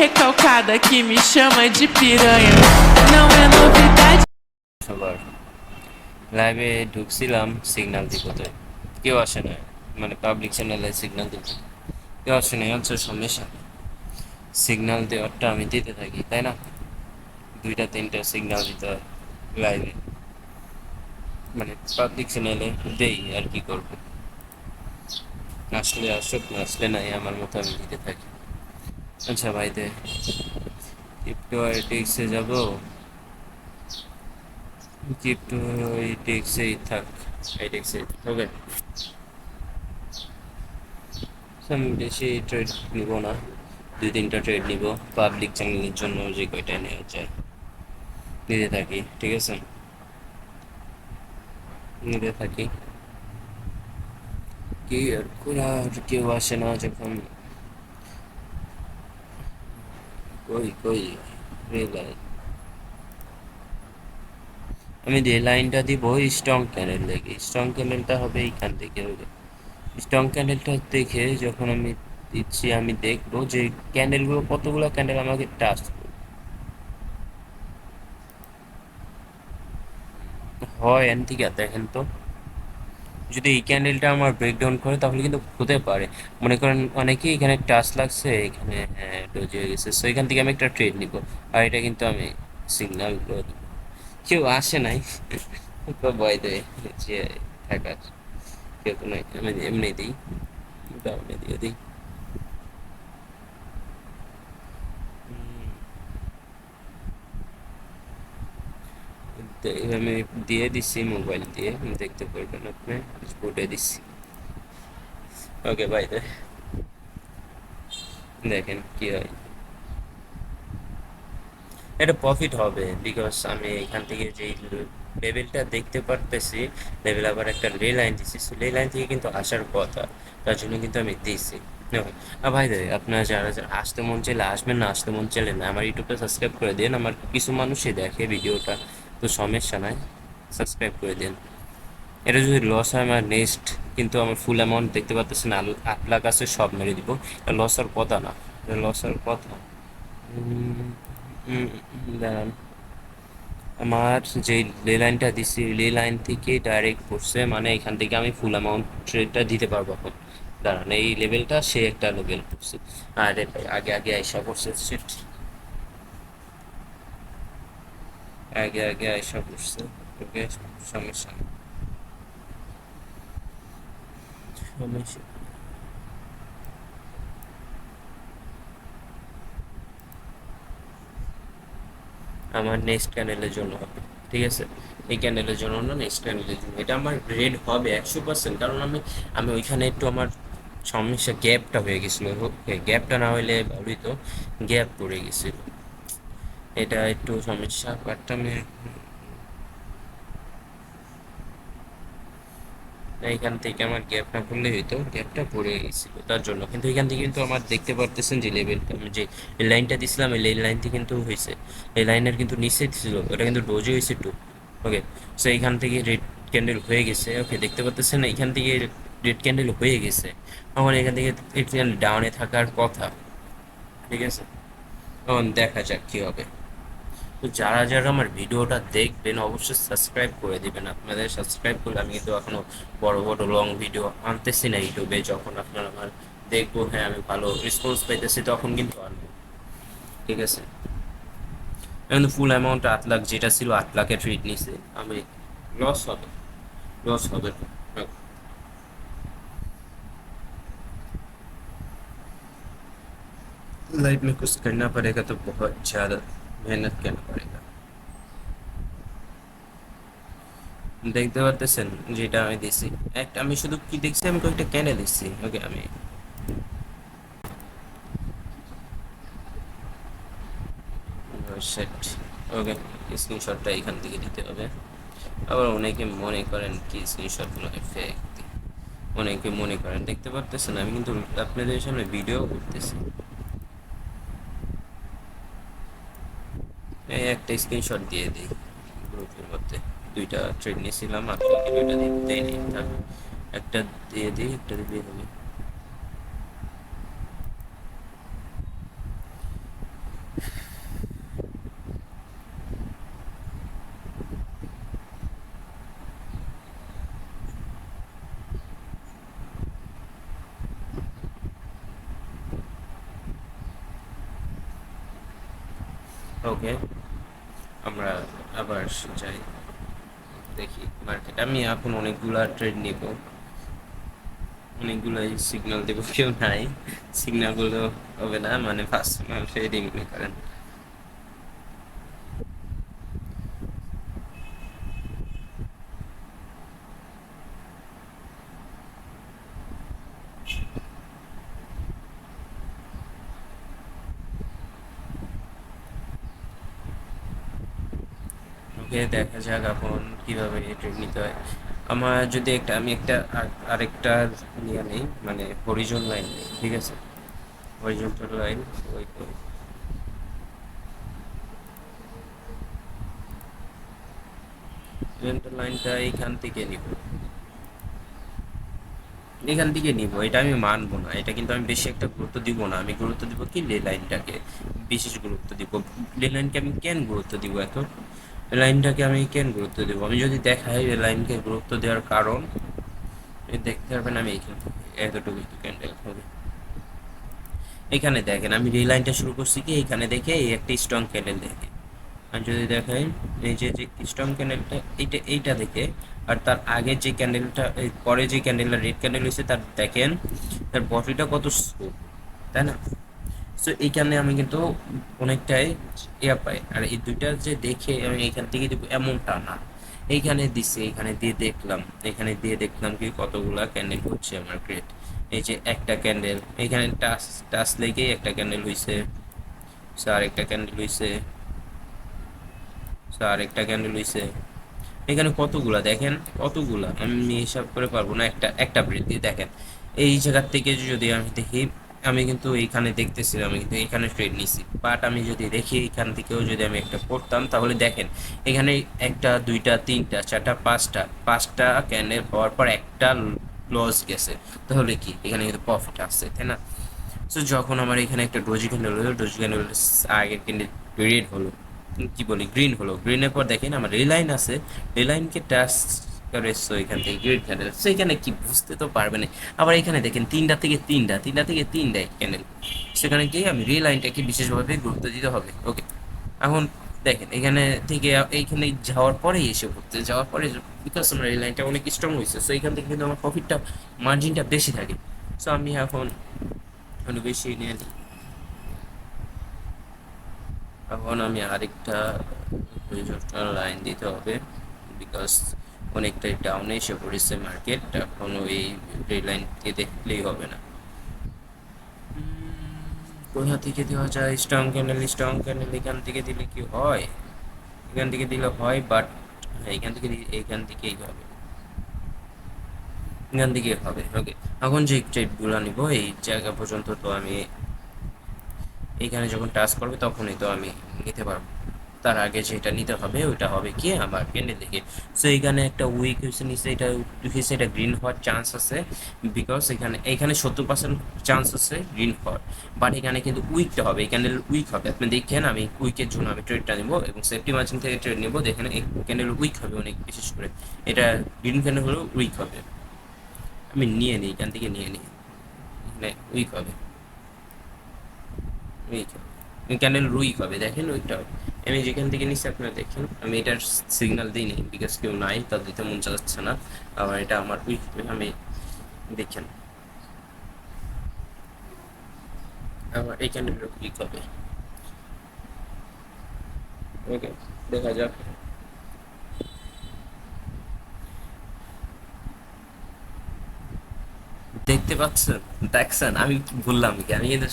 recalcada que me chama de piranha. Não é novidade. সবার লাইভে ঢুকছিলাম signal দিতে কেউ আসে না। মানে পাবলিক চ্যানেলে সিগন্যাল দিতে কেউ আসে না হচ্ছে সমস্যা। সিগন্যাল দেওয়ারটা আমি দিতে থাকি, তাই না? দুইটা, তিনটা সিগন্যাল দিতে হয় লাইভে মানে পাবলিক চ্যানেলে দেই আর কি করব। আসলে আসুক, না আসলে নাই, আমার মতো আমি দিতে থাকি। আচ্ছা ভাইতে ক্রিপ্টো আইটিক্সে যাব? ক্রিপ্টো আইটিক্সেই থাক আইটিক্সে ওকে আমি বেশি ট্রেড নিব না, দুই তিনটা ট্রেড নিব পাবলিক চ্যানেলের জন্য যে কয়টা নেওয়া যায়, নিতে থাকি, ঠিক আছে? নিতে থাকি। কি আর কেউ আসে না যখন কই কই? রেল আমি যে লাইনটা দিব স্ট্রং ক্যানেল দেখি। স্ট্রং ক্যানেলটা হবে এইখান থেকে হবে স্ট্রং ক্যান্ডেলটা দেখে যখন আমি দিচ্ছি, আমি দেখব যে ক্যান্ডেলগুলো কতগুলো ক্যান্ডেল আমাকে টাচ হয় এন থেকে দেখেন তো। যদি এই ক্যান্ডেলটা আমার ব্রেকডাউন করে, তাহলে কিন্তু হতে পারে। মনে করেন অনেকেই এখানে টাচ লাগছে, এখানে হ্যাঁ ডোজ হয়ে গেছে। সো এখান থেকে আমি একটা ট্রেড নিব। আর এটা কিন্তু আমি সিগনাল কেউ আসে নাই। ভয় দেয় যে থাকার, কেউ তো নাই। আমি এমনি দিই এমনি দিয়ে দিই আমি দিয়ে দিচ্ছি মোবাইল দিয়ে। দেখতে পারবেন আপনি ফুটে দিচ্ছি ওকে বাই দেখেন কি হয়। এটা প্রফিট হবে বিকজ আমি এখান থেকে যে লেভেলটা দেখতে পারতেছি লেভেল আবার একটা রে লাইন দিচ্ছি রে লাইন থেকে কিন্তু আসার কথা, তার জন্য কিন্তু আমি দিচ্ছি আর ভাই দাদা আপনারা যারা যারা আসতে মন চাইলে আসবেন, না আসতে মন চাইলে না, আমার ইউটিউবটা সাবস্ক্রাইব করে দিন। আমার কিছু মানুষই দেখে ভিডিওটা তো সমস্যা নাই সাবস্ক্রাইব করে দিন। এটা যদি লস হয় আমার নেক্সট কিন্তু আমার ফুল অ্যামাউন্ট দেখতে পাচ্ছেন আলু আট লাখ আছে, সব মেরে দিব। এটা লস হওয়ার কথা না, এটা লস হওয়ার কথা। দাঁড়ান। আমার যে লে লাইনটা দিচ্ছি লে লাইন থেকে ডাইরেক্ট পড়ছে মানে এখান থেকে আমি ফুল অ্যামাউন্ট ট্রেডটা দিতে পারব এখন। দাঁড়ান, এই লেভেলটা সে একটা লেভেল পড়ছে। আর আগে আগে আইসা পড়ছে সেট আগে আগে আইসা পড়ছে। ওকে, সমস্যা নেই। আমার নেক্সট ক্যানেলের জন্য হবে, ঠিক আছে? এই ক্যানেলের জন্য না নেক্সট ক্যানেলের জন্য। এটা আমার রেড হবে একশো পার্সেন্ট কারণ আমি আমি ওইখানে একটু আমার সমস্যা গ্যাপটা হয়ে গেছিল। গ্যাপটা না হলে ভালোই তো গ্যাপ পড়ে গেছিল। এটা একটু সমস্যা আমি এইখান থেকে আমার গ্যাপ না করলে হইতো গ্যাপটা পড়ে গেছিল তার জন্য। কিন্তু এখান থেকে কিন্তু আমার দেখতে পারতেছেন যে লেভেলটা আমি যে লাইনটা দিছিলাম, এই লাইনটি কিন্তু হয়েছে এই লাইনের কিন্তু নিচে ছিল, ওটা কিন্তু ডোজে হয়েছে টু ওকে সো এইখান থেকে রেড ক্যান্ডেল হয়ে গেছে ওকে দেখতে পাচ্ছেন এইখান থেকে রেড ক্যান্ডেল হয়ে গেছে। আমার এখান থেকে রেড ডাউনে থাকার কথা, ঠিক আছে? তখন দেখা যাক কী হবে। তো যারা যারা আমার ভিডিওটা দেখবেন অবশ্যই সাবস্ক্রাইব করে দিবেন আপনাদের সাবস্ক্রাইব করলে আমি কিন্তু এখনো বড় বড় লং ভিডিও আনতেছি না ইউটিউবে যখন আপনার আমার দেখবো হ্যাঁ আমি ভালো রেসপন্স পাইতেছি তখন কিন্তু আনবো ঠিক আছে এখন ফুল অ্যামাউন্ট আট লাখ যেটা ছিল আট লাখের ট্রিট নিছে আমি লস হবে লস হবে लाइफ में कुछ करना पड़ेगा तो बहुत ज़्यादा মেহনত কেন পড়েগা দেখতে পারতেছেন যেটা আমি দিছি একটা, আমি শুধু কি দেখছি? আমি কয়েকটা ক্যানে দিচ্ছি ওকে, আমি সেট ওকে স্ক্রিনশটটা এখান থেকে দিতে হবে। আবার অনেকে মনে করেন কি স্ক্রিনশটগুলো ফেক অনেকে মনে করেন। দেখতে পারতেছেন, আমি কিন্তু আপনাদের সামনে ভিডিও করতেছি। এই একটা স্ক্রিনশট দিয়ে দিই গ্রুপের মধ্যে। দুইটা ট্রেড নিয়েছিলাম আর দুইটা দিই দেয়নি একটা দিয়ে দিই, একটা দিয়ে দেবে ওকে আমরা আবার যাই। দেখি মার্কেট আমি এখন অনেকগুলা ট্রেড নিব। অনেকগুলো সিগন্যাল দেবো। কেউ নাই। সিগন্যালগুলো হবে না। মানে ফার্স্ট ট্রেডিং করেন। ওকে দেখা যাক এখন কীভাবে ট্রেড নিতে হয়। আমার যদি একটা, আমি একটা আরেকটা নিয়ে নেই মানে হরিজন লাইন ঠিক আছে? হরিজন্টাল লাইন ওই হরিজন্টাল লাইনটা এইখান থেকে নিব। এখান থেকে নিব, এটা আমি মানবো না, এটা কিন্তু আমি বেশি একটা গুরুত্ব দিব না, আমি গুরুত্ব দিব কি লে লাইনটাকে বিশেষ গুরুত্ব দিব। লে লাইনকে আমি কেন গুরুত্ব দিব এত লাইনটাকে আমি কেন গুরুত্ব দেবো? আমি যদি দেখাই এই লাইনকে গুরুত্ব দেওয়ার কারণ দেখতে পারবেন আমি এইখানে এতটুকু ক্যান্ডেল হবে। এখানে দেখেন, আমি এই লাইনটা শুরু করছি কি, এখানে দেখে এই একটা স্ট্রং ক্যান্ডেল দেখে। আর যদি দেখাই, এই যে যে স্ট্রং ক্যান্ডেলটা এইটা এইটা দেখে, আর তার আগে যে ক্যান্ডেলটা পরে যে ক্যান্ডেলটা রেড ক্যান্ডেল হয়েছে, তার দেখেন, তার বডিটা কত স্লো তাই না? সো এইখানে আমি কিন্তু অনেকটাই ইয়া পাই। আর এই দুইটা যে দেখে আমি এখান থেকে দিব এমনটা না। এইখানে দিছে এখানে দিয়ে দেখলাম। এখানে দিয়ে দেখলাম কি কতগুলা ক্যান্ডেল হচ্ছে আমার গ্রেট এই যে একটা ক্যান্ডেল এখানে টাচ টাচ লেগেই একটা ক্যান্ডেল হইছে। সো আরেকটা ক্যান্ডেল হইছে। সো আরেকটা ক্যান্ডেল হইছে। এখানে কতগুলা দেখেন? কতগুলা? আমি হিসাব করে পারব না। একটা একটা ব্রেড দিয়ে দেখেন। এই জায়গার থেকে যদি আমি দেখি আমি কিন্তু এইখানে দেখতেছিলাম, আমি কিন্তু এখানে ট্রেড নিছি। বাট আমি যদি দেখি এখান থেকেও যদি আমি একটা পড়তাম, তাহলে দেখেন, এখানে একটা, দুইটা, তিনটা, চারটা, পাঁচটা পাঁচটা ক্যান্ডেল হওয়ার পর একটা লস গেছে। তাহলে কি? এখানে কিন্তু প্রফিট আসছে, তাই না? সো যখন আমার এখানে একটা ডোজি ক্যান্ডেল হলো ডোজি ক্যান্ডেল আগের ক্যান্ডেল রেড হলো। কি বলি? গ্রিন হলো। গ্রিনের পর দেখেন, আমার রেলাইন আছে। রেলাইনকে করে সো এখান থেকে গ্রিন ক্যান্ডেল সো এখানে কি বুঝতে তো পারবে না। আবার এখানে দেখেন তিনটা থেকে তিনটা তিনটা থেকে তিনটা ক্যান্ডেল সেখানে গিয়ে আমি রে লাইনটাকে বিশেষভাবে গুরুত্ব দিতে হবে। ওকে এখন দেখেন, এখানে থেকে এইখানে যাওয়ার পরেই এসে পড়তে যাওয়ার পরে বিকজ আমার এই লাইনটা অনেক স্ট্রং হয়েছে সো এখান থেকে কিন্তু আমার প্রফিটটা মার্জিনটা বেশি থাকে। সো আমি এখন একটু বেশি নিয়ে নিই। এখন আমি আরেকটা লাইন দিতে হবে বিকজ অনেকটাই ডাউনে এসে পড়েছে মার্কেট এখন ওই রেল লাইনকে দেখলেই হবে না। কোথা থেকে দেওয়া যায়? স্ট্রং ক্যান্ডেল স্ট্রং ক্যান্ডেল এখান থেকে দিলে কি হয়? এখান থেকে দিলে হয় বাট এখান থেকে এখান থেকেই হবে। এখান থেকে হবে ওকে এখন যে ট্রেডগুলো নিব, এই জায়গা পর্যন্ত তো আমি এইখানে যখন টাচ করবে তখনই তো আমি নিতে পারব। তার আগে যেটা নিতে হবে, ওইটা হবে কি আমার ক্যান্ডেল দেখে। সো এখানে একটা উইক হয়েছে, নিচে এটা হয়েছে, এটা গ্রিন হওয়ার চান্স আছে। বিকজ এখানে এখানে সত্তর পার্সেন্ট চান্স আছে গ্রিন হওয়ার। বাট এখানে কিন্তু উইকটা হবে ক্যান্ডেল উইক হবে। আপনি দেখেন, আমি উইকের জন্য আমি ট্রেডটা নিব এবং সেফটি মার্জিন থেকে ট্রেড নেব। এই ক্যান্ডেল উইক হবে অনেক বিশেষ করে। এটা গ্রিন ক্যান্ডেল হলেও উইক হবে। আমি নিয়ে নিই, এখান থেকে নিয়ে নিই। এখানে উইক হবে। উইক ক্যান্ডেল উইক হবে, দেখেন উইকটা হবে। আমি যেখান থেকে নিচ্ছি আপনারা দেখেন। আমি এটার সিগন্যাল দিইনি বিকজ কেউ নাই তা দিতে মন চাচ্ছে না। আবার এটা আমার উইক আমি দেখেন। আবার ক্যান্ডেল উইক হবে। ওকে দেখা যাক। দেখতে পাচ্ছেন? দেখছেন? আমি বললাম কি, আমি কিন্তু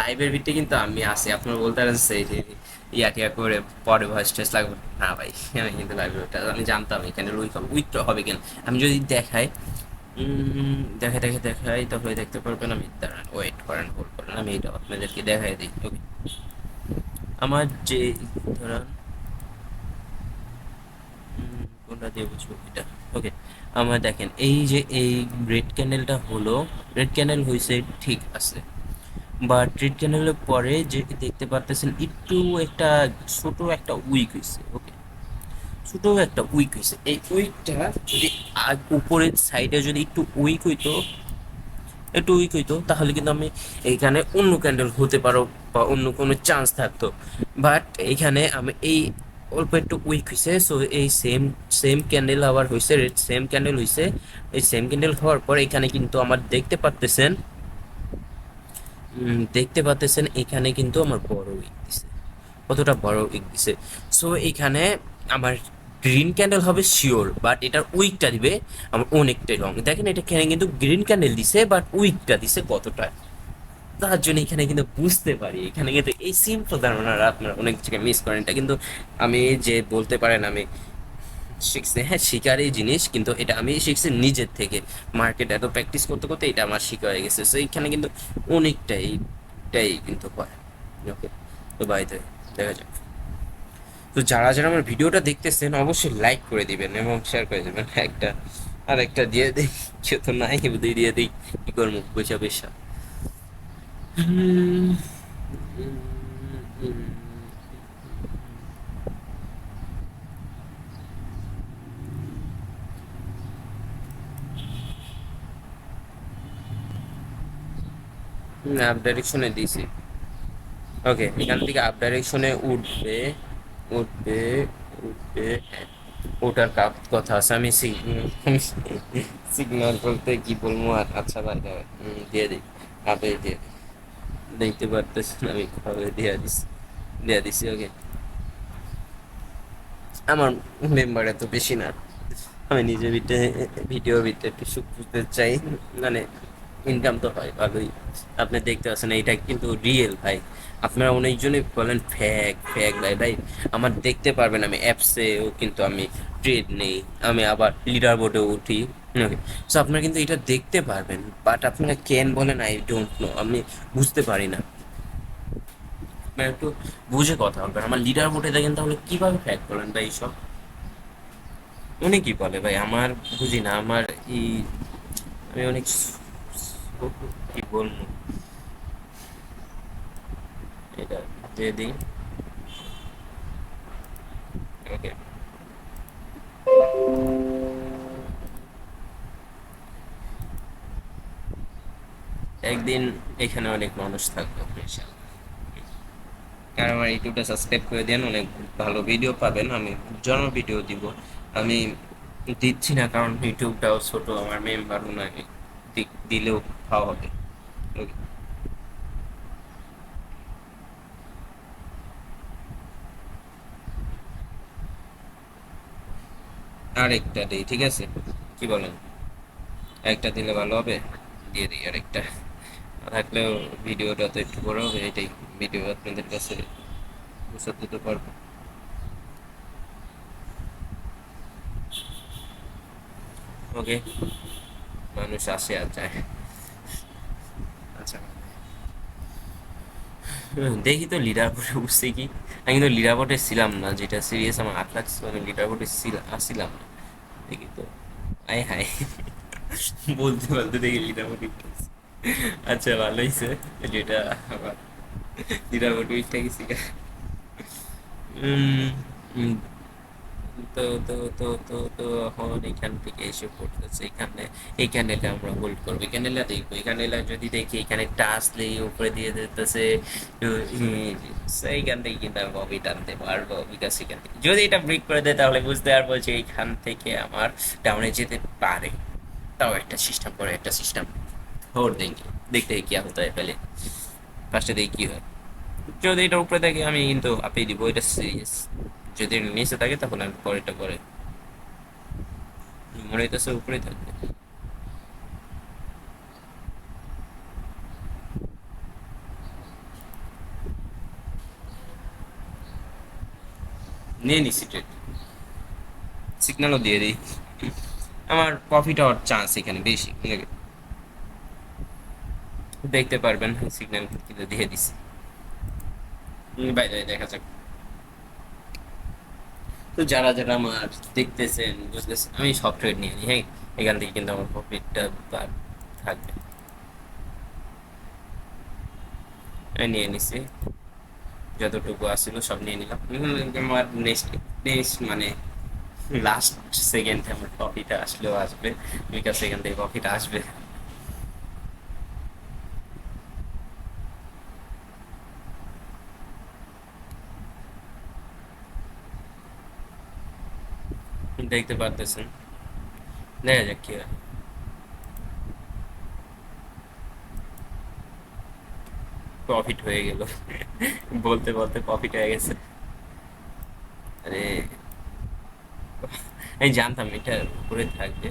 লাইভের ভিতরে কিন্তু আমি আছি। আপনারা বলতে পারেন সেই ইয়া টিয়া করে পরে ভয়েস টেস্ট লাগবে। না ভাই, আমি কিন্তু লাইভের আমি জানতাম এখানে উইক হবে উইকটা হবে কেন। আমি যদি দেখাই দেখে দেখে দেখাই তাহলে দেখতে পারবেন আমি। দাঁড়ান ওয়েট করেন হোল্ড করেন। আমি এটা আপনাদেরকে দেখাই দিই ওকে আমার যে, ধরেন কোনটা দিয়ে বুঝব এটা? ওকে আমার দেখেন, এই যে এই রেড ক্যান্ডেলটা হলো রেড ক্যান্ডেল হয়েছে ঠিক আছে। বাট ট্রেড ক্যান্ডেলের পরে যে দেখতে পারতেছেন, একটু একটা ছোট একটা উইক হয়েছে ওকে ছোট একটা উইক হয়েছে এই উইকটা যদি উপরের সাইডে যদি একটু উইক হইতো, একটু উইক হইতো, তাহলে কিন্তু আমি এইখানে অন্য ক্যান্ডেল হতে পারো বা অন্য কোনো চান্স থাকতো। বাট এইখানে আমি এই অল্প একটু উইক হয়েছে সো এই সেম সেম ক্যান্ডেল আবার হয়েছে সেম ক্যান্ডেল হয়েছে এই সেম ক্যান্ডেল হওয়ার পর এখানে কিন্তু আমার দেখতে পারতেছেন দেখতে পাচ্ছেন এখানে কিন্তু আমার বড় উইক দিছে। কতটা বড় উইক দিছে। সো এখানে আমার গ্রিন ক্যান্ডেল হবে শিওর বাট এটার উইকটা দিবে আমার অনেকটাই রং দেখেন, এটা এখানে কিন্তু গ্রিন ক্যান্ডেল দিছে বাট উইকটা দিছে কতটা? তার জন্য এখানে কিন্তু বুঝতে পারি। এখানে কিন্তু এই সিম্পল ধারণাটা আপনারা অনেক জায়গায় মিস করেন। এটা কিন্তু আমি যে বলতে পারেন, আমি শিখছি। হ্যাঁ শিকারই জিনিস, কিন্তু এটা আমি শিখছি নিজের থেকে। মার্কেট এত প্র্যাকটিস করতে করতে এটা আমার শিখা হয়ে গেছে। সো এখানে কিন্তু অনেকটাই এটাই কিন্তু হয়। ওকে তো বাড়িতে দেখা যাক। তো যারা যারা আমার ভিডিওটা দেখতেছেন, অবশ্যই লাইক করে দিবেন এবং শেয়ার করে দেবেন। একটা আর একটা দিয়ে দিই। কেউ তো নাই দিয়ে দিয়ে দিই। কি করব? পয়সা পয়সা আপ ডাইরেকশনে দিয়েছি। ওকে এখান থেকে আপ ডাইরেকশনে উঠবে উঠবে উঠবে। ওটার কাপ কথা আছে, আমি সিগন্যাল বলতে কি বলব? আর আচ্ছা ভাই দিয়ে দিই। আপে দিয়ে দেখতে পারতেছেন, আমি কবে দিয়ে দিছি? দিয়ে দিছি ওকে আমার মেম্বার এত বেশি না। আমি নিজে ভিটে ভিডিও ভিতরে একটু খুঁজতে চাই। মানে ইনকাম তো হয়, ভালোই। আপনি দেখতে পাচ্ছেন, এইটা কিন্তু রিয়েল ভাই। আপনারা অনেকজনই বলেন, ফ্যাক ফ্যাক, ভাই ভাই। আমার দেখতে পারবেন, আমি অ্যাপসেও কিন্তু আমি ট্রেড নেই। আমি আবার লিডার বোর্ডে উঠি সো আপনারা কিন্তু এটা দেখতে পারবেন বাট আপনারা কেন বলেন আই ডোন্ট নো আমি বুঝতে পারি না। একটু বুঝে কথা বলবেন। আমার লিডার বোর্ডে দেখেন, তাহলে কীভাবে ফ্যাক করেন ভাই, এইসব? উনি কি বলে, ভাই, আমার বুঝি না, আমার এই, আমি অনেক কি বলব? এটা দিয়ে দিই। একদিন এখানে অনেক মানুষ থাকবে আর আমার ইউটিউবটা সাবস্ক্রাইব করে দেন, অনেক ভালো ভিডিও পাবেন। আমি জন্ম ভিডিও দিব। আমি দিচ্ছি না, কারণ ইউটিউবটাও ছোট, আমার মেম্বারও নাই। দিলেও খাওয়া হবে Okay. আর একটা দিই, ঠিক আছে? কি বলেন? একটা দিলে ভালো হবে? দিয়ে দিই আরেকটা। থাকলেও ভিডিওটা তো একটু বড় হবে, এটাই ভিডিও আপনাদের কাছে পৌঁছাতে দিতে পারব ওকে, মানুষ আসে আর যায় আচ্ছা হুম, দেখি তো লিডার বোর্ডে উঠছে কি। আমি কিন্তু লিডার বোর্ডে ছিলাম না যেটা সিরিয়াস আমার আট লাখ ছিল, আমি লিডার বোর্ডে ছিলাম না। দেখি তো। আয় হায়। বলতে বলতে দেখি লিডার বোর্ডে আচ্ছা ভালো হয়েছে। যেটা আবার লিডার বোর্ডে উঠতে গেছি। তো তো তো তো তো এখন এখান থেকে এসে পড়তেছে। এখানে, এই ক্যান্ডেলটা আমরা হোল্ড করব। এই ক্যান্ডেলটা দেখব। এই ক্যান্ডেলটা যদি দেখি, এখানে টাচ দিয়ে উপরে দিয়ে দিতেছে সেইখান থেকে কিন্তু আমি ববি টানতে পারব বিকাশ এখান থেকে। যদি এটা ব্রেক করে দেয়, তাহলে বুঝতে পারব যে এইখান থেকে আমার ডাউনে যেতে পারে। তাও একটা সিস্টেম করে একটা সিস্টেম হোল্ড দেখি। দেখতে কি হতে হয় পেলে ফার্স্টে দেখি কি হয়। যদি এটা উপরে থাকে, আমি কিন্তু আপনি দিব। এটা সিরিয়াস যদি নিচে থাকে, তাহলে আমি পরেরটা করে মনে হইতেছে উপরে থাকবে। নিয়ে নিছি ট্রেড সিগন্যালও দিয়ে দিই। আমার প্রফিট হওয়ার চান্স এখানে বেশি। দেখতে পারবেন সিগন্যাল দিয়ে দিছি। বাইরে দেখা যাক। তো যারা যারা আমার দেখতেছেন, বুঝতেছেন, আমি সফটওয়্যার নিয়ে নিই হ্যাঁ? এখান থেকে কিন্তু আমার প্রফিটটা থাকবে। নিয়ে নিছি। যতটুকু আসছিল সব নিয়ে নিলাম। আমার নেক্সট নেক্সট মানে লাস্ট সেকেন্ডে আমার প্রফিট আসলেও আসবে। বিকাশ সেখান থেকে আসবে। দেখতে পারতেছেন। দেখা যাক কি হয়। প্রফিট হয়ে গেল। বলতে বলতে প্রফিট হয়ে গেছে। আরে আমি জানতাম এটা উপরে থাকবে।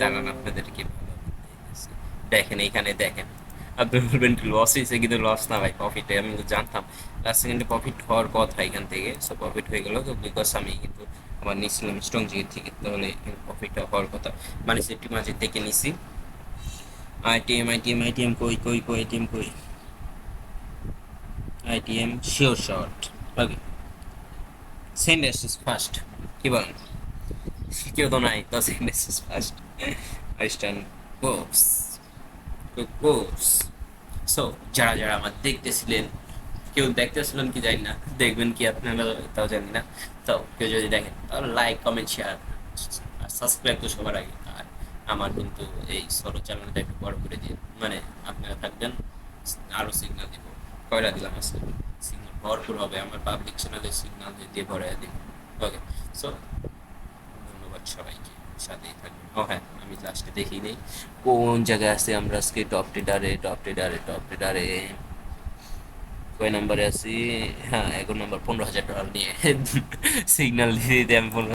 দাঁড়ান, আপনাদের কি দেখেন এখানে দেখেন। আপনি বলবেন লস হয়েছে কিন্তু লস না ভাই প্রফিটে আমি তো জানতাম। লাস্ট সেকেন্ডে প্রফিট হওয়ার কথা এখান থেকে সো প্রফিট হয়ে গেল। তো বিকজ আমি কিন্তু আমার নিয়েছিলাম স্ট্রং জিগের থেকে, তাহলে প্রফিটটা হওয়ার কথা। মানে সেফটি মাঝে থেকে নিছি। আইটিএম আইটিএম আইটিএম কই কই কই আইটিএম কই? ITM sure short okay send SS first কি বলেন? কেউ তো নাই, তো সেন্ড এসেস ফার্স্ট আইস্টান কোর্স কোর্স সো যারা যারা আমার দেখতেছিলেন, কেউ দেখতেছিলেন কি জানি না, দেখবেন কি আপনারা তাও জানি না। তো, কেউ যদি দেখেন তাহলে লাইক কমেন্ট শেয়ার আর সাবস্ক্রাইব তো সবার আগে। আর আমার কিন্তু এই ছোট চ্যানেলটা একটু বড় করে দিন মানে আপনারা থাকবেন আরও সিগন্যাল দিব। কয়লা দিলাম আসলে সিগন্যাল ভরপুর হবে, আমার পাবলিক চ্যানেলে সিগন্যাল দিয়ে ভরে দিব ওকে সো ধন্যবাদ সবাইকে। সাথেই থাকবেন ও হ্যাঁ আমি লাস্টে দেখি নেই কোন জায়গায় আছে? আমরা আজকে টপ ট্রেডারে টপ ট্রেডারে টপ ট্রেডারে কয় নাম্বারে আছি? হ্যাঁ এগারো নাম্বার পনেরো হাজার ডলার নিয়ে। সিগন্যাল দিয়ে দিতে আমি পনেরো